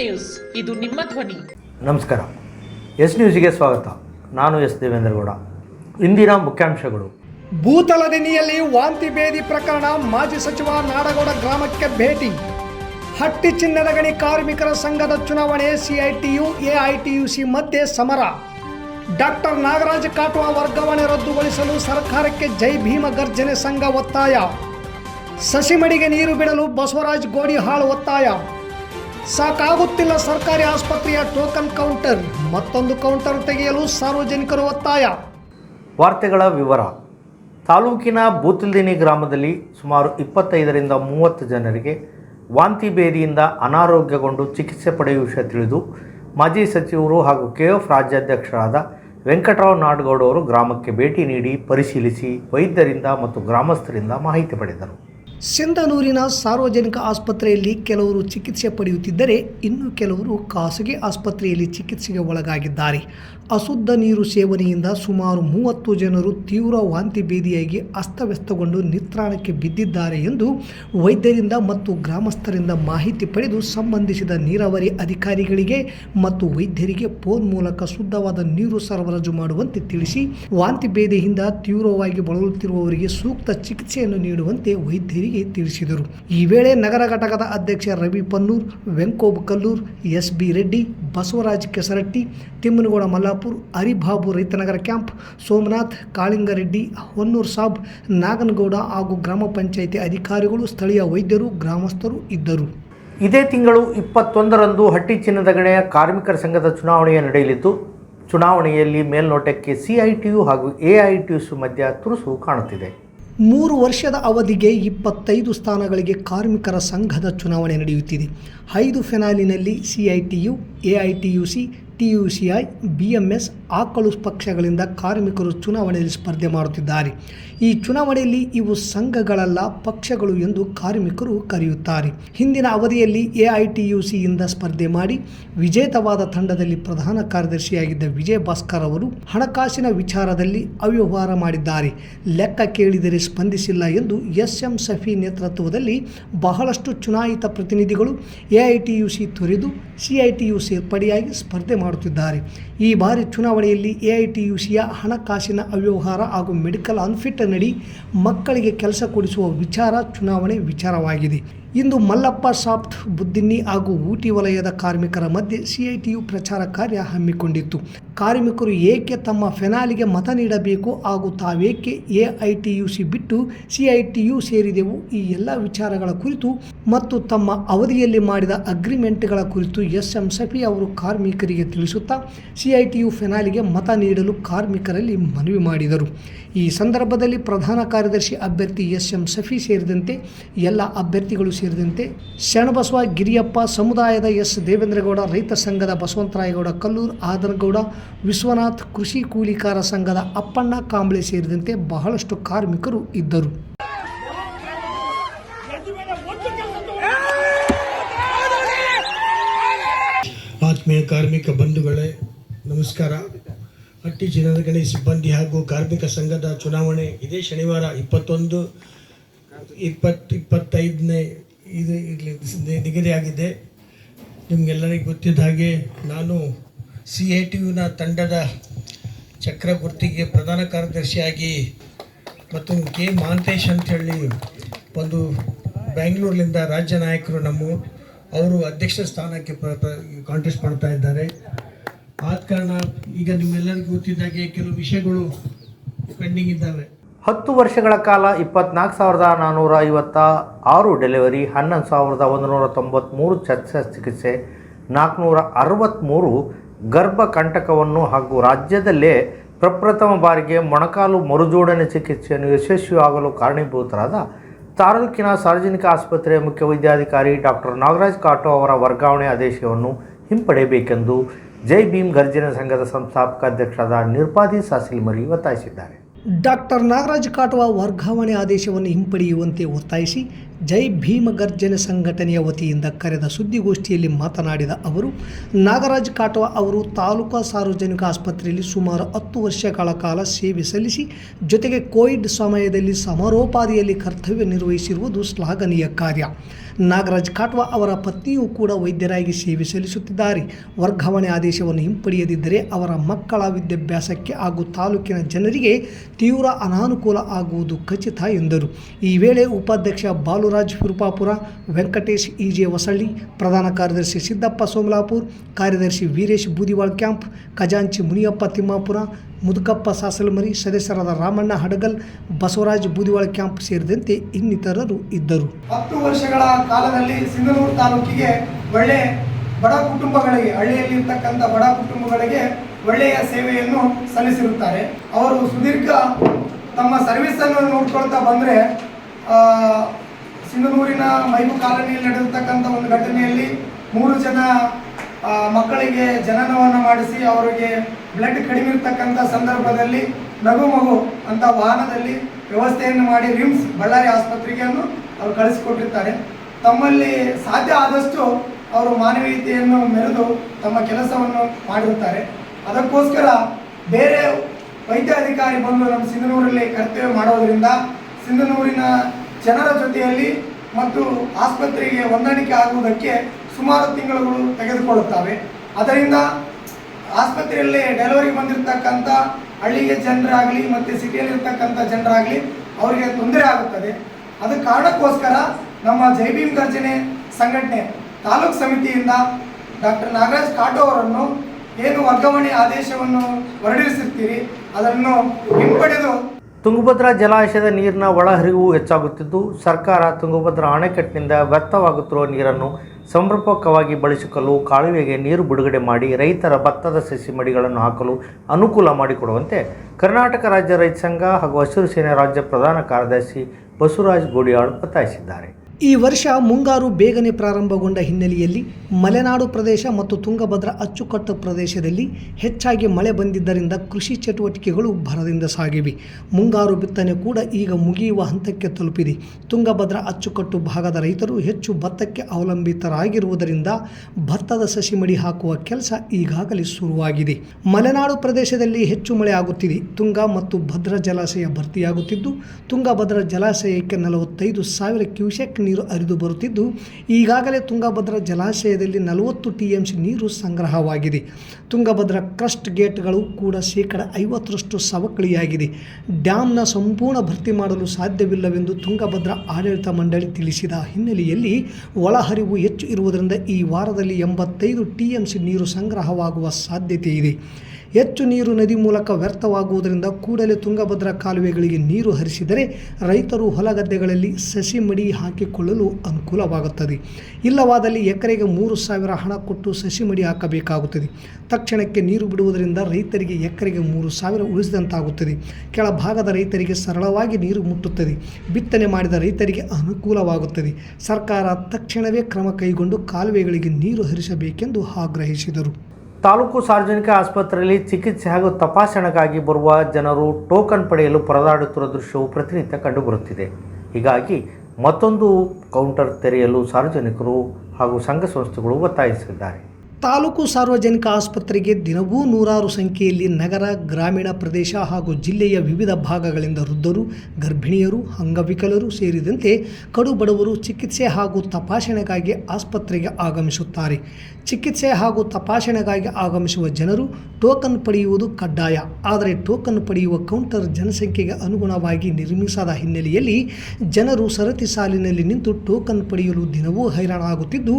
News. ಇದು ನಿಮ್ಮ ಧ್ವನಿ. ನಮಸ್ಕಾರ. ಎಸ್ ನ್ಯೂಸ್ಗೆ ಸ್ವಾಗತ. ನಾನು ಎಸ್ ದೇವೇಂದ್ರಗೌಡ. ಇಂದಿನ ಮುಖ್ಯಾಂಶಗಳು. ಭೂತಲದಿನಿಯಲ್ಲಿ ವಾಂತಿ ಭೇದಿ ಪ್ರಕರಣ ಮಾಜಿ ಸಚಿವ ನಾಡಗೌಡ ಗ್ರಾಮಕ್ಕೆ ಭೇಟಿ. ಹಟ್ಟಿ ಚಿನ್ನದ ಗಣಿ ಕಾರ್ಮಿಕರ ಸಂಘದ ಚುನಾವಣೆ ಸಿಐಟಿಯು ಎಐಟಿಯುಸಿ ಮಧ್ಯೆ ಸಮರ. ಡಾಕ್ಟರ್ ನಾಗರಾಜ್ ಕಾಟುವ ವರ್ಗಾವಣೆ ರದ್ದುಗೊಳಿಸಲು ಸರ್ಕಾರಕ್ಕೆ ಜೈ ಭೀಮ ಗರ್ಜನೆ ಸಂಘ ಒತ್ತಾಯ. ಸಸಿಮಡಿಗೆ ನೀರು ಬಿಡಲು ಬಸವರಾಜ್ ಗೋಡಿಹಾಳ್ ಒತ್ತಾಯ. ಸಾಕಾಗುತ್ತಿಲ್ಲ ಸರ್ಕಾರಿ ಆಸ್ಪತ್ರೆಯ ಟೋಕನ್ ಕೌಂಟರ್ ಮತ್ತೊಂದು ಕೌಂಟರ್ ತೆಗೆಯಲು ಸಾರ್ವಜನಿಕರು ಒತ್ತಾಯ. ವಾರ್ತೆಗಳ ವಿವರ. ತಾಲೂಕಿನ ಬೂತಲ್ದಿನಿ ಗ್ರಾಮದಲ್ಲಿ ಸುಮಾರು ಇಪ್ಪತ್ತೈದರಿಂದ ಮೂವತ್ತು ಜನರಿಗೆ ವಾಂತಿ ಬೇರಿಯಿಂದ ಅನಾರೋಗ್ಯಗೊಂಡು ಚಿಕಿತ್ಸೆ ಪಡೆಯುವ ವಿಷಯ ತಿಳಿದು, ಮಾಜಿ ಸಚಿವರು ಹಾಗೂ ಕೆಎಫ್ ರಾಜ್ಯಾಧ್ಯಕ್ಷರಾದ ವೆಂಕಟರಾವ್ ನಾಡಗೌಡ ಅವರು ಗ್ರಾಮಕ್ಕೆ ಭೇಟಿ ನೀಡಿ ಪರಿಶೀಲಿಸಿ ವೈದ್ಯರಿಂದ ಮತ್ತು ಗ್ರಾಮಸ್ಥರಿಂದ ಮಾಹಿತಿ ಪಡೆದರು. ಸಿಂಧನೂರಿನ ಸಾರ್ವಜನಿಕ ಆಸ್ಪತ್ರೆಯಲ್ಲಿ ಕೆಲವರು ಚಿಕಿತ್ಸೆ ಪಡೆಯುತ್ತಿದ್ದರೆ ಇನ್ನು ಕೆಲವರು ಖಾಸಗಿ ಆಸ್ಪತ್ರೆಯಲ್ಲಿ ಚಿಕಿತ್ಸೆಗೆ ಒಳಗಾಗಿದ್ದಾರೆ. ಅಶುದ್ಧ ನೀರು ಸೇವನೆಯಿಂದ ಸುಮಾರು ಮೂವತ್ತು ಜನರು ತೀವ್ರ ವಾಂತಿ ಭೇದಿಯಾಗಿ ಅಸ್ತವ್ಯಸ್ತಗೊಂಡು ನಿತ್ರಾಣಕ್ಕೆ ಬಿದ್ದಿದ್ದಾರೆ ಎಂದು ವೈದ್ಯರಿಂದ ಮತ್ತು ಗ್ರಾಮಸ್ಥರಿಂದ ಮಾಹಿತಿ ಪಡೆದು ಸಂಬಂಧಿಸಿದ ನೀರಾವರಿ ಅಧಿಕಾರಿಗಳಿಗೆ ಮತ್ತು ವೈದ್ಯರಿಗೆ ಫೋನ್ ಮೂಲಕ ಶುದ್ಧವಾದ ನೀರು ಸರಬರಾಜು ಮಾಡುವಂತೆ ತಿಳಿಸಿ, ವಾಂತಿ ಭೇದಿಯಿಂದ ತೀವ್ರವಾಗಿ ಬಳಲುತ್ತಿರುವವರಿಗೆ ಸೂಕ್ತ ಚಿಕಿತ್ಸೆಯನ್ನು ನೀಡುವಂತೆ ವೈದ್ಯರಿಗೆ ತಿಳಿಸಿದರು. ಈ ವೇಳೆ ನಗರ ಘಟಕದ ಅಧ್ಯಕ್ಷ Ravi Pannur, Venkob Kallur, S B Reddy, Basavaraj Kesaratti, Timmanagouda Mallapur Haribabu Raitanagar camp Somnath Kalingareddy Honnur Sab Naganagouda ಹಾಗೂ ಗ್ರಾಮ ಪಂಚಾಯಿತಿ ಅಧಿಕಾರಿಗಳು ಸ್ಥಳೀಯ ವೈದ್ಯರು ಗ್ರಾಮಸ್ಥರು ಇದ್ದರು. ಇದೇ ತಿಂಗಳು ಇಪ್ಪತ್ತೊಂದರಂದು ಹಟ್ಟಿ ಚಿನ್ನದ ಗಣೆಯ ಕಾರ್ಮಿಕರ ಸಂಘದ ಚುನಾವಣೆಯ ನಡೆಯಲಿದ್ದು ಚುನಾವಣೆಯಲ್ಲಿ ಮೇಲ್ನೋಟಕ್ಕೆ ಸಿಐಟಿಯು ಹಾಗೂ ಎಐಟಿಯುಸ್ ಮಧ್ಯ ತುರುಸು ಕಾಣುತ್ತಿದೆ. ಮೂರು ವರ್ಷದ ಅವಧಿಗೆ ಇಪ್ಪತ್ತೈದು ಸ್ಥಾನಗಳಿಗೆ ಕಾರ್ಮಿಕರ ಸಂಘದ ಚುನಾವಣೆ ನಡೆಯುತ್ತಿದೆ. ಐದು ಫೆನಾಲಿನಲ್ಲಿ ಸಿಐಟಿಯು ಎಐಟಿಯುಸಿ ಟಿಯುಸಿಐ ಎಸ್ ಆಕಳು ಪಕ್ಷಗಳಿಂದ ಕಾರ್ಮಿಕರು ಚುನಾವಣೆಯಲ್ಲಿ ಸ್ಪರ್ಧೆ ಮಾಡುತ್ತಿದ್ದಾರೆ. ಈ ಚುನಾವಣೆಯಲ್ಲಿ ಇವು ಸಂಘಗಳಲ್ಲ, ಪಕ್ಷಗಳು ಎಂದು ಕಾರ್ಮಿಕರು ಕರೆಯುತ್ತಾರೆ. ಹಿಂದಿನ ಅವಧಿಯಲ್ಲಿ ಎಐಟಿಯುಸಿಯಿಂದ ಸ್ಪರ್ಧೆ ಮಾಡಿ ವಿಜೇತವಾದ ತಂಡದಲ್ಲಿ ಪ್ರಧಾನ ಕಾರ್ಯದರ್ಶಿಯಾಗಿದ್ದ ವಿಜಯ ಭಾಸ್ಕರ್ ಅವರು ಹಣಕಾಸಿನ ವಿಚಾರದಲ್ಲಿ ಅವ್ಯವಹಾರ ಮಾಡಿದ್ದಾರೆ. ಲೆಕ್ಕ ಕೇಳಿದರೆ ಸ್ಪಂದಿಸಿಲ್ಲ ಎಂದು ಎಸ್ ಎಂ ಸಫಿ ನೇತೃತ್ವದಲ್ಲಿ ಬಹಳಷ್ಟು ಚುನಾಯಿತ ಪ್ರತಿನಿಧಿಗಳು ಎಐಟಿಯುಸಿ ತೊರೆದು ಸಿಐಟಿಯು ಸೇರ್ಪಡೆಯಾಗಿ ಸ್ಪರ್ಧೆ ಮಾಡುತ್ತಿದ್ದಾರೆ ಈ ಬಾರಿ ಚುನಾವಣೆಯಲ್ಲಿ ಎ ಐ ಟಿ ಯು ಸಿಯ ಹಣಕಾಸಿನ ಅವ್ಯವಹಾರ ಹಾಗೂ ಮೆಡಿಕಲ್ ಅನ್ಫಿಟ್ ನಡಿ ಮಕ್ಕಳಿಗೆ ಕೆಲಸ ಕೊಡಿಸುವ ವಿಚಾರ ಚುನಾವಣೆ ವಿಚಾರವಾಗಿದೆ. ಇಂದು ಮಲ್ಲಪ್ಪ ಸಾಫ್ಟ್ ಬುದ್ದಿನ್ನಿ ಹಾಗೂ ಊಟಿ ವಲಯದ ಕಾರ್ಮಿಕರ ಮಧ್ಯೆ ಸಿಐಟಿಯು ಪ್ರಚಾರ ಕಾರ್ಯ ಹಮ್ಮಿಕೊಂಡಿತ್ತು. ಕಾರ್ಮಿಕರು ಏಕೆ ತಮ್ಮ ಫೆನಾಲಿಗೆ ಮತ ನೀಡಬೇಕು ಹಾಗೂ ತಾವೇಕೆ ಎಐಟಿಯುಸಿ ಬಿಟ್ಟು ಸಿಐಟಿಯು ಸೇರಿದೆವು? ಈ ಎಲ್ಲ ವಿಚಾರಗಳ ಕುರಿತು ಮತ್ತು ತಮ್ಮ ಅವಧಿಯಲ್ಲಿ ಮಾಡಿದ ಅಗ್ರಿಮೆಂಟ್ಗಳ ಕುರಿತು ಎಸ್ ಎಂ ಸಫಿ ಅವರು ಕಾರ್ಮಿಕರಿಗೆ ತಿಳಿಸುತ್ತಾ ಸಿಐಟಿಯು ಫೆನಾಲಿಗೆ ಮತ ನೀಡಲು ಕಾರ್ಮಿಕರಲ್ಲಿ ಮನವಿ ಮಾಡಿದರು. ಈ ಸಂದರ್ಭದಲ್ಲಿ ಪ್ರಧಾನ ಕಾರ್ಯದರ್ಶಿ ಅಭ್ಯರ್ಥಿ ಎಸ್ ಎಂ ಸಫಿ ಸೇರಿದಂತೆ ಎಲ್ಲ ಅಭ್ಯರ್ಥಿಗಳು ಸೇರಿದಂತೆ ಶರಣಬಸವ ಗಿರಿಯಪ್ಪ, ಸಮುದಾಯದ ಎಸ್ ದೇವೇಂದ್ರಗೌಡ, ರೈತ ಸಂಘದ ಬಸವಂತರಾಯಗೌಡ, ಕಲ್ಲೂರು ಆದನಗೌಡ, ವಿಶ್ವನಾಥ್ ಕೃಷಿ ಕೂಲಿಕಾರ ಸಂಘದ ಅಪ್ಪಣ್ಣ ಕಾಂಬಳೆ ಸೇರಿದಂತೆ ಬಹಳಷ್ಟು ಕಾರ್ಮಿಕರು ಇದ್ದರು. ಆತ್ಮೀಯ ಕಾರ್ಮಿಕ ಬಂಧುಗಳೇ ನಮಸ್ಕಾರ. ಹಟ್ಟಿ ಚಿನ್ನದ ಗಣಿ ಸಿಬ್ಬಂದಿ ಹಾಗೂ ಕಾರ್ಮಿಕ ಸಂಘದ ಚುನಾವಣೆ ಇದೇ ಶನಿವಾರ ಇಪ್ಪತ್ತೊಂದು, ಇಪ್ಪತ್ತು, ಇಪ್ಪತ್ತೈದನೇ ಇದು ಇಲ್ಲಿ ನಿಗದಿಯಾಗಿದೆ. ನಿಮಗೆಲ್ಲರಿಗೂ ಗೊತ್ತಿದ್ದ ಹಾಗೆ ನಾನು ಸಿ ಎ ಟಿ ಯುನ ತಂಡದ ಚಕ್ರ ಗುರ್ತಿಗೆ ಪ್ರಧಾನ ಕಾರ್ಯದರ್ಶಿಯಾಗಿ ಮತ್ತು ಕೆ ಮಹಾಂತೇಶ್ ಅಂಥೇಳಿ ಒಂದು ಬೆಂಗಳೂರಿನಿಂದ ರಾಜ್ಯ ನಾಯಕರು ನಮ್ಮ ಅವರು ಅಧ್ಯಕ್ಷ ಸ್ಥಾನಕ್ಕೆ ಕಾಂಟೆಸ್ಟ್ ಮಾಡ್ತಾ ಇದ್ದಾರೆ. ಆದ ಕಾರಣ ಈಗ ನಿಮ್ಮೆಲ್ಲರಿಗೂ ಗೊತ್ತಿದ್ದಾಗೆ ಕೆಲವು ವಿಷಯಗಳು ಪೆಂಡಿಂಗ್ ಇದ್ದಾವೆ. ಹತ್ತು ವರ್ಷಗಳ ಕಾಲ ಇಪ್ಪತ್ನಾಲ್ಕು ಸಾವಿರದ ನಾನ್ನೂರ ಐವತ್ತ ಆರು ಡೆಲಿವರಿ, ಹನ್ನೊಂದು ಸಾವಿರದ ಒಂದು ನೂರ ತೊಂಬತ್ತ್ಮೂರು ಶಸ್ತ್ರಚಿಕಿತ್ಸೆ ನಾಲ್ಕುನೂರ ಅರವತ್ತ್ಮೂರು ಗರ್ಭ ಕಂಟಕವನ್ನು ಹಾಗೂ ರಾಜ್ಯದಲ್ಲೇ ಪ್ರಪ್ರಥಮ ಬಾರಿಗೆ ಮೊಣಕಾಲು ಮರುಜೋಡಣೆ ಚಿಕಿತ್ಸೆಯನ್ನು ಯಶಸ್ವಿಯಾಗಲು ಕಾರಣೀಭೂತರಾದ ತಾಲೂಕಿನ ಸಾರ್ವಜನಿಕ ಆಸ್ಪತ್ರೆಯ ಮುಖ್ಯ ವೈದ್ಯಾಧಿಕಾರಿ ಡಾಕ್ಟರ್ ನಾಗರಾಜ್ ಕಾಟೋ ಅವರ ವರ್ಗಾವಣೆ ಆದೇಶವನ್ನು ಹಿಂಪಡೆಯಬೇಕೆಂದು ಜೈ ಭೀಮ್ ಗರ್ಜನ ಸಂಘದ ಸಂಸ್ಥಾಪಕ ಅಧ್ಯಕ್ಷರಾದ ನಿರ್ಪಾದಿ ಸಾಸಿಲ್ಮರಿ ಒತ್ತಾಯಿಸಿದ್ದಾರೆ. ಡಾಕ್ಟರ್ ನಾಗರಾಜ್ ಕಾಟುವ ವರ್ಗಾವಣೆ ಆದೇಶವನ್ನು ಹಿಂಪಡೆಯುವಂತೆ ಒತ್ತಾಯಿಸಿ ಜೈ ಭೀಮ ಗರ್ಜನೆ ಸಂಘಟನೆಯ ವತಿಯಿಂದ ಕರೆದ ಸುದ್ದಿಗೋಷ್ಠಿಯಲ್ಲಿ ಮಾತನಾಡಿದ ಅವರು, ನಾಗರಾಜ್ ಕಾಟವ ಅವರು ತಾಲೂಕಾ ಸಾರ್ವಜನಿಕ ಆಸ್ಪತ್ರೆಯಲ್ಲಿ ಸುಮಾರು ಹತ್ತು ವರ್ಷಗಳ ಕಾಲ ಸೇವೆ ಸಲ್ಲಿಸಿ, ಜೊತೆಗೆ ಕೋವಿಡ್ ಸಮಯದಲ್ಲಿ ಸಮಾರೋಪಾದಿಯಲ್ಲಿ ಕರ್ತವ್ಯ ನಿರ್ವಹಿಸಿರುವುದು ಶ್ಲಾಘನೀಯ ಕಾರ್ಯ. ನಾಗರಾಜ್ ಕಾಟ್ವಾ ಅವರ ಪತ್ನಿಯೂ ಕೂಡ ವೈದ್ಯರಾಗಿ ಸೇವೆ ಸಲ್ಲಿಸುತ್ತಿದ್ದಾರೆ. ವರ್ಗಾವಣೆ ಆದೇಶವನ್ನು ಹಿಂಪಡೆಯದಿದ್ದರೆ ಅವರ ಮಕ್ಕಳ ವಿದ್ಯಾಭ್ಯಾಸಕ್ಕೆ ಹಾಗೂ ತಾಲೂಕಿನ ಜನರಿಗೆ ತೀವ್ರ ಅನಾನುಕೂಲ ಆಗುವುದು ಖಚಿತ ಎಂದರು. ಈ ವೇಳೆ ಉಪಾಧ್ಯಕ್ಷ ಬಾಲುರಾಜ್ ವಿರುಪಾಪುರ ವೆಂಕಟೇಶ್ ಇಜೆ ಹೊಸಳ್ಳಿ, ಪ್ರಧಾನ ಕಾರ್ಯದರ್ಶಿ ಸಿದ್ದಪ್ಪ ಸೋಮಲಾಪುರ್, ಕಾರ್ಯದರ್ಶಿ ವೀರೇಶ್ ಬೂದಿವಾಳ್ ಕ್ಯಾಂಪ್, ಖಜಾಂಚಿ ಮುನಿಯಪ್ಪ ತಿಮ್ಮಾಪುರ, ಮುದುಕಪ್ಪ ಸಾಸಲಮರಿ, ಸದಸ್ಯರಾದ ರಾಮಣ್ಣ ಹಡಗಲ್, ಬಸವರಾಜ್ ಬೂದಿವಾಳ ಕ್ಯಾಂಪ್ ಸೇರಿದಂತೆ ಇನ್ನಿತರರು ಇದ್ದರು. ಹತ್ತು ವರ್ಷಗಳ ಕಾಲದಲ್ಲಿ ಸಿಂಧನೂರು ತಾಲೂಕಿಗೆ ಒಳ್ಳೆ ಬಡ ಕುಟುಂಬಗಳಿಗೆ ಹಳ್ಳಿಯಲ್ಲಿರ್ತಕ್ಕಂಥ ಬಡ ಕುಟುಂಬಗಳಿಗೆ ಒಳ್ಳೆಯ ಸೇವೆಯನ್ನು ಸಲ್ಲಿಸಿರುತ್ತಾರೆ. ಅವರು ಸುದೀರ್ಘ ತಮ್ಮ ಸರ್ವಿಸನ್ನು ನೋಡ್ಕೊಳ್ತಾ ಬಂದರೆ ಸಿಂಧನೂರಿನ ಮೈಬು ಕಾಲನಿಯಲ್ಲಿ ನಡೆದಿರ್ತಕ್ಕಂಥ ಒಂದು ಘಟನೆಯಲ್ಲಿ ಮೂರು ಜನ ಮಕ್ಕಳಿಗೆ ಜನನವನ್ನು ಮಾಡಿಸಿ ಅವರಿಗೆ ಬ್ಲಡ್ ಕಡಿಮೆ ಇರತಕ್ಕಂಥ ಸಂದರ್ಭದಲ್ಲಿ ನಗು ಮಗು ಅಂತ ವಾಹನದಲ್ಲಿ ವ್ಯವಸ್ಥೆಯನ್ನು ಮಾಡಿ ರಿಮ್ಸ್ ಬಳ್ಳಾರಿ ಆಸ್ಪತ್ರೆಗೆ ಅನ್ನು ಅವರು ಕಳಿಸಿಕೊಟ್ಟಿರ್ತಾರೆ. ತಮ್ಮಲ್ಲಿ ಸಾಧ್ಯ ಆದಷ್ಟು ಅವರು ಮಾನವೀಯತೆಯನ್ನು ಮೆರೆದು ತಮ್ಮ ಕೆಲಸವನ್ನು ಮಾಡಿರುತ್ತಾರೆ ಅದಕ್ಕೋಸ್ಕರ ಬೇರೆ ವೈದ್ಯಾಧಿಕಾರಿ ಬಂದು ನಮ್ಮ ಸಿಂಧನೂರಲ್ಲಿ ಕರ್ತವ್ಯ ಮಾಡೋದರಿಂದ ಸಿಂಧನೂರಿನ ಜನರ ಜೊತೆಯಲ್ಲಿ ಮತ್ತು ಆಸ್ಪತ್ರೆಗೆ ಹೊಂದಾಣಿಕೆ ಆಗುವುದಕ್ಕೆ ಸುಮಾರು ತಿಂಗಳುಗಳು ತೆಗೆದುಕೊಳ್ಳುತ್ತವೆ. ಅದರಿಂದ ಆಸ್ಪತ್ರೆಯಲ್ಲೇ ಡೆಲಿವರಿ ಬಂದಿರತಕ್ಕಂಥ ಹಳ್ಳಿಗೆ ಜನರಾಗಲಿ ಮತ್ತು ಸಿಟಿಯಲ್ಲಿರ್ತಕ್ಕಂಥ ಜನರಾಗಲಿ ಅವರಿಗೆ ತೊಂದರೆ ಆಗುತ್ತದೆ. ಅದು ಕಾರಣಕ್ಕೋಸ್ಕರ ನಮ್ಮ ಜೈ ಭೀಮ್ ಗರ್ಜನೆ ಸಂಘಟನೆ ತಾಲೂಕು ಸಮಿತಿಯಿಂದ ಡಾಕ್ಟರ್ ನಾಗರಾಜ್ ಕಾಟೋ ಅವರನ್ನು ಏನು ವರ್ಗಾವಣೆ ಆದೇಶವನ್ನು ಹೊರಡಿಸಿರ್ತೀರಿ ಅದನ್ನು ಹಿಂಪಡೆದು ತುಂಗಭದ್ರಾ ಜಲಾಶಯದ ನೀರಿನ ಒಳಹರಿವು ಹೆಚ್ಚಾಗುತ್ತಿದ್ದು, ಸರ್ಕಾರ ತುಂಗಭದ್ರಾ ಅಣೆಕಟ್ಟಿನಿಂದ ವ್ಯರ್ಥವಾಗುತ್ತಿರುವ ನೀರನ್ನು ಸಮರ್ಪಕವಾಗಿ ಬಳಸಿಕೊಳ್ಳಲು ಕಾಲುವೆಗೆ ನೀರು ಬಿಡುಗಡೆ ಮಾಡಿ ರೈತರ ಭತ್ತದ ಸಸಿ ಮಡಿಗಳನ್ನು ಹಾಕಲು ಅನುಕೂಲ ಮಾಡಿಕೊಡುವಂತೆ ಕರ್ನಾಟಕ ರಾಜ್ಯ ರೈತ ಸಂಘ ಹಾಗೂ ಹಸಿರು ಸೇನೆ ರಾಜ್ಯ ಪ್ರಧಾನ ಕಾರ್ಯದರ್ಶಿ ಬಸವರಾಜ್ ಗೋಡಿಯಾಳ್ ಒತ್ತಾಯಿಸಿದ್ದಾರೆ. ಈ ವರ್ಷ ಮುಂಗಾರು ಬೇಗನೆ ಪ್ರಾರಂಭಗೊಂಡ ಹಿನ್ನೆಲೆಯಲ್ಲಿ ಮಲೆನಾಡು ಪ್ರದೇಶ ಮತ್ತು ತುಂಗಭದ್ರಾ ಅಚ್ಚುಕಟ್ಟು ಪ್ರದೇಶದಲ್ಲಿ ಹೆಚ್ಚಾಗಿ ಮಳೆ ಬಂದಿದ್ದರಿಂದ ಕೃಷಿ ಚಟುವಟಿಕೆಗಳು ಭರದಿಂದ ಸಾಗಿವೆ. ಮುಂಗಾರು ಬಿತ್ತನೆ ಕೂಡ ಈಗ ಮುಗಿಯುವ ಹಂತಕ್ಕೆ ತಲುಪಿದೆ. ತುಂಗಭದ್ರಾ ಅಚ್ಚುಕಟ್ಟು ಭಾಗದ ರೈತರು ಹೆಚ್ಚು ಭತ್ತಕ್ಕೆ ಅವಲಂಬಿತರಾಗಿರುವುದರಿಂದ ಭತ್ತದ ಸಸಿ ಮಡಿ ಹಾಕುವ ಕೆಲಸ ಈಗಾಗಲೇ ಶುರುವಾಗಿದೆ. ಮಲೆನಾಡು ಪ್ರದೇಶದಲ್ಲಿ ಹೆಚ್ಚು ಮಳೆ ಆಗುತ್ತಿದೆ. ತುಂಗ ಮತ್ತು ಭದ್ರಾ ಜಲಾಶಯ ಭರ್ತಿಯಾಗುತ್ತಿದ್ದು, ತುಂಗಭದ್ರಾ ಜಲಾಶಯಕ್ಕೆ ನಲವತ್ತೈದು ಸಾವಿರ ಕ್ಯೂಸೆಕ್ ನೀರು ಹರಿದು ಬರುತ್ತಿದ್ದು, ಈಗಾಗಲೇ ತುಂಗಭದ್ರಾ ಜಲಾಶಯದಲ್ಲಿ ನಲವತ್ತು ಟಿ ಎಂ ಸಿ ನೀರು ಸಂಗ್ರಹವಾಗಿದೆ. ತುಂಗಭದ್ರಾ ಕ್ರಸ್ಟ್ ಗೇಟ್ಗಳು ಕೂಡ ಶೇಕಡ ಐವತ್ತರಷ್ಟು ಸವಕಳಿಯಾಗಿದೆ. ಡ್ಯಾಮ್ನ ಸಂಪೂರ್ಣ ಭರ್ತಿ ಮಾಡಲು ಸಾಧ್ಯವಿಲ್ಲವೆಂದು ತುಂಗಭದ್ರಾ ಆಡಳಿತ ಮಂಡಳಿ ತಿಳಿಸಿದ ಹಿನ್ನೆಲೆಯಲ್ಲಿ, ಒಳಹರಿವು ಹೆಚ್ಚು ಇರುವುದರಿಂದ ಈ ವಾರದಲ್ಲಿ ಎಂಬತ್ತೈದು ಟಿ ಎಂ ಸಿ ನೀರು ಸಂಗ್ರಹವಾಗುವ ಸಾಧ್ಯತೆ ಇದೆ ಹೆಚ್ಚು ನೀರು ನದಿ ಮೂಲಕ ವ್ಯರ್ಥವಾಗುವುದರಿಂದ ಕೂಡಲೇ ತುಂಗಭದ್ರಾ ಕಾಲುವೆಗಳಿಗೆ ನೀರು ಹರಿಸಿದರೆ ರೈತರು ಹೊಲಗದ್ದೆಗಳಲ್ಲಿ ಸಸಿ ಮಡಿ ಹಾಕಿಕೊಳ್ಳಲು ಅನುಕೂಲವಾಗುತ್ತದೆ. ಇಲ್ಲವಾದಲ್ಲಿ ಎಕರೆಗೆ ಮೂರು ಸಾವಿರ ಹಣ ಕೊಟ್ಟು ಸಸಿ ಮಡಿ ಹಾಕಬೇಕಾಗುತ್ತದೆ. ತಕ್ಷಣಕ್ಕೆ ನೀರು ಬಿಡುವುದರಿಂದ ರೈತರಿಗೆ ಎಕರೆಗೆ ಮೂರು ಸಾವಿರ ಉಳಿಸಿದಂತಾಗುತ್ತದೆ. ಕೆಳಭಾಗದ ರೈತರಿಗೆ ಸರಳವಾಗಿ ನೀರು ಮುಟ್ಟುತ್ತದೆ. ಬಿತ್ತನೆ ಮಾಡಿದ ರೈತರಿಗೆ ಅನುಕೂಲವಾಗುತ್ತದೆ. ಸರ್ಕಾರ ತಕ್ಷಣವೇ ಕ್ರಮ ಕೈಗೊಂಡು ಕಾಲುವೆಗಳಿಗೆ ನೀರು ಹರಿಸಬೇಕೆಂದು ಆಗ್ರಹಿಸಿದರು. ತಾಲೂಕು ಸಾರ್ವಜನಿಕ ಆಸ್ಪತ್ರೆಯಲ್ಲಿ ಚಿಕಿತ್ಸೆ ಹಾಗೂ ತಪಾಸಣೆಗಾಗಿ ಬರುವ ಜನರು ಟೋಕನ್ ಪಡೆಯಲು ಪರದಾಡುತ್ತಿರುವ ದೃಶ್ಯವು ಪ್ರತಿನಿತ್ಯ ಕಂಡುಬರುತ್ತಿದೆ. ಹೀಗಾಗಿ ಮತ್ತೊಂದು ಕೌಂಟರ್ ತೆರೆಯಲು ಸಾರ್ವಜನಿಕರು ಹಾಗೂ ಸಂಘ ಸಂಸ್ಥೆಗಳು ಒತ್ತಾಯಿಸಿದ್ದಾರೆ ತಾಲೂಕು ಸಾರ್ವಜನಿಕ ಆಸ್ಪತ್ರೆಗೆ ದಿನವೂ ನೂರಾರು ಸಂಖ್ಯೆಯಲ್ಲಿ ನಗರ, ಗ್ರಾಮೀಣ ಪ್ರದೇಶ ಹಾಗೂ ಜಿಲ್ಲೆಯ ವಿವಿಧ ಭಾಗಗಳಿಂದ ವೃದ್ಧರು, ಗರ್ಭಿಣಿಯರು, ಅಂಗವಿಕಲರು ಸೇರಿದಂತೆ ಕಡುಬಡವರು ಚಿಕಿತ್ಸೆ ಹಾಗೂ ತಪಾಸಣೆಗಾಗಿ ಆಸ್ಪತ್ರೆಗೆ ಆಗಮಿಸುತ್ತಾರೆ. ಚಿಕಿತ್ಸೆ ಹಾಗೂ ತಪಾಸಣೆಗಾಗಿ ಆಗಮಿಸುವ ಜನರು ಟೋಕನ್ ಪಡೆಯುವುದು ಕಡ್ಡಾಯ. ಆದರೆ ಟೋಕನ್ ಪಡೆಯುವ ಕೌಂಟರ್ ಜನಸಂಖ್ಯೆಗೆ ಅನುಗುಣವಾಗಿ ನಿರ್ಮಿಸದ ಹಿನ್ನೆಲೆಯಲ್ಲಿ ಜನರು ಸರತಿ ಸಾಲಿನಲ್ಲಿ ನಿಂತು ಟೋಕನ್ ಪಡೆಯಲು ದಿನವೂ ಹೈರಾಣಾಗುತ್ತಿದ್ದು,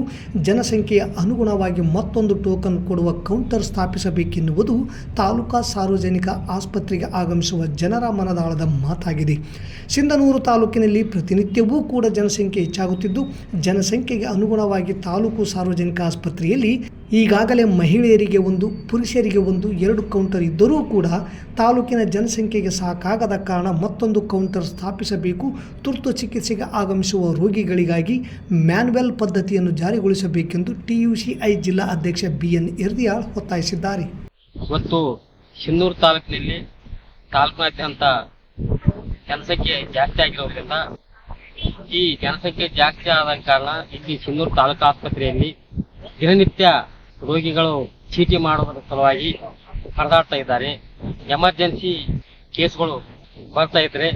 ಜನಸಂಖ್ಯೆಯ ಅನುಗುಣವಾಗಿ ಮತ್ತೊಂದು ಟೋಕನ್ ಕೊಡುವ ಕೌಂಟರ್ ಸ್ಥಾಪಿಸಬೇಕೆನ್ನುವುದು ತಾಲೂಕಾ ಸಾರ್ವಜನಿಕ ಆಸ್ಪತ್ರೆಗೆ ಆಗಮಿಸುವ ಜನರ ಮನದಾಳದ ಮಾತಾಗಿದೆ. ಸಿಂಧನೂರು ತಾಲೂಕಿನಲ್ಲಿ ಪ್ರತಿನಿತ್ಯವೂ ಕೂಡ ಜನಸಂಖ್ಯೆ ಹೆಚ್ಚಾಗುತ್ತಿದ್ದು, ಜನಸಂಖ್ಯೆಗೆ ಅನುಗುಣವಾಗಿ ತಾಲೂಕು ಸಾರ್ವಜನಿಕ ಆಸ್ಪತ್ರೆಯಲ್ಲಿ ಈಗಾಗಲೇ ಮಹಿಳೆಯರಿಗೆ ಒಂದು, ಪುರುಷರಿಗೆ ಒಂದು, ಎರಡು ಕೌಂಟರ್ ಇದ್ದರೂ ಕೂಡ ತಾಲೂಕಿನ ಜನಸಂಖ್ಯೆಗೆ ಸಾಕಾಗದ ಕಾರಣ ಮತ್ತೊಂದು ಕೌಂಟರ್ ಸ್ಥಾಪಿಸಬೇಕು. ತುರ್ತು ಚಿಕಿತ್ಸೆಗೆ ಆಗಮಿಸುವ ರೋಗಿಗಳಿಗಾಗಿ ಮ್ಯಾನ್ವೆಲ್ ಪದ್ಧತಿಯನ್ನು ಜಾರಿಗೊಳಿಸಬೇಕೆಂದು ಟಿಯುಸಿಐ ಜಿಲ್ಲಾ ಅಧ್ಯಕ್ಷ ಬಿ ಎನ್ ಎರ್ದಿಯಾಳ್ ಒತ್ತಾಯಿಸಿದ್ದಾರೆ. ಇವತ್ತು ಹಿನ್ನೂರು ತಾಲೂಕಿನಲ್ಲಿ ತಾಲೂಕಿನಾದ್ಯಂತ ಜನಸಂಖ್ಯೆ ಜಾಸ್ತಿ ಆಗಿರೋದ್ರಿಂದ ಈ ಜನಸಂಖ್ಯೆ ಜಾಸ್ತಿ ಆದ ಕಾರಣ ಇಲ್ಲಿ ಸಿನ್ನೂರು ತಾಲೂಕು ಆಸ್ಪತ್ರೆಯಲ್ಲಿ ದಿನನಿತ್ಯ ರೋಗಿಗಳು ಚೀಟಿ ಮಾಡುವುದರ ಸಲುವಾಗಿ ಪರದಾಡ್ತಾ ಇದ್ದಾರೆ. ಎಮರ್ಜೆನ್ಸಿ ಕೇಸ್ಗಳು ಬರ್ತಾ ಇದ್ರೆ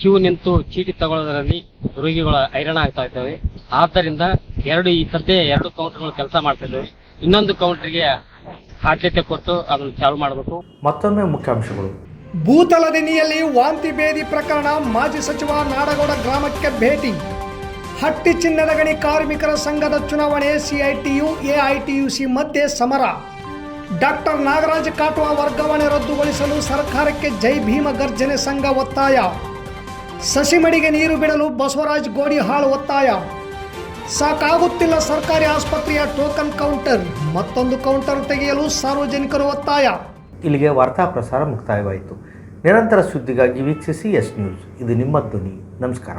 ಕ್ಯೂ ನಿಂತು ಚೀಟಿ ತಗೊಳ್ಳೋದರಲ್ಲಿ ರೋಗಿಗಳು ಹೈರಾಣ ಆಗ್ತಾ ಇದ್ದಾವೆ. ಆದ್ದರಿಂದ ಎರಡು ಈ ಸದ್ಯ ಎರಡು ಕೌಂಟರ್ಗಳು ಕೆಲಸ ಮಾಡ್ತಾ ಇದ್ದಾವೆ. ಇನ್ನೊಂದು ಕೌಂಟರ್ಗೆ ಆದ್ಯತೆ ಕೊಟ್ಟು ಅದನ್ನು ಚಾಲು ಮಾಡಬೇಕು. ಮತ್ತೊಮ್ಮೆ ಮುಖ್ಯಾಂಶಗಳು. ಭೂತಲದಿನಿಯಲ್ಲಿ ವಾಂತಿ ಭೇದಿ ಪ್ರಕರಣ ಮಾಜಿ ಸಚಿವ ನಾಡಗೌಡ ಗ್ರಾಮಕ್ಕೆ ಭೇಟಿ. ಹಟ್ಟಿ ಚಿನ್ನದ ಗಣಿ ಕಾರ್ಮಿಕರ ಸಂಘದ ಚುನಾವಣೆ, ಸಿಐಟಿಯು, ಎಐಟಿಯುಸಿ ಮಧ್ಯೆ ಸಮರ. ಡಾಕ್ಟರ್ ನಾಗರಾಜ್ ಕಾಟುವ ವರ್ಗಾವಣೆ ರದ್ದುಗೊಳಿಸಲು ಸರ್ಕಾರಕ್ಕೆ ಜೈ ಭೀಮ ಗರ್ಜನೆ ಸಂಘ ಒತ್ತಾಯ. ಸಸಿಮಡಿಗೆ ನೀರು ಬಿಡಲು ಬಸವರಾಜ್ ಗೋಡಿಹಾಳ್ ಒತ್ತಾಯ. ಸಾಕಾಗುತ್ತಿಲ್ಲ ಸರ್ಕಾರಿ ಆಸ್ಪತ್ರೆಯ ಟೋಕನ್ ಕೌಂಟರ್, ಮತ್ತೊಂದು ಕೌಂಟರ್ ತೆಗೆಯಲು ಸಾರ್ವಜನಿಕರು ಒತ್ತಾಯ. ಇಲ್ಲಿಗೆ ವಾರ್ತಾ ಪ್ರಸಾರ ಮುಕ್ತಾಯವಾಯಿತು. ನಿರಂತರ ಸುದ್ದಿಗಾಗಿ ವೀಕ್ಷಿಸಿ ಎಸ್ ನ್ಯೂಸ್. ಇದು ನಿಮ್ಮ ಧ್ವನಿ. ನಮಸ್ಕಾರ.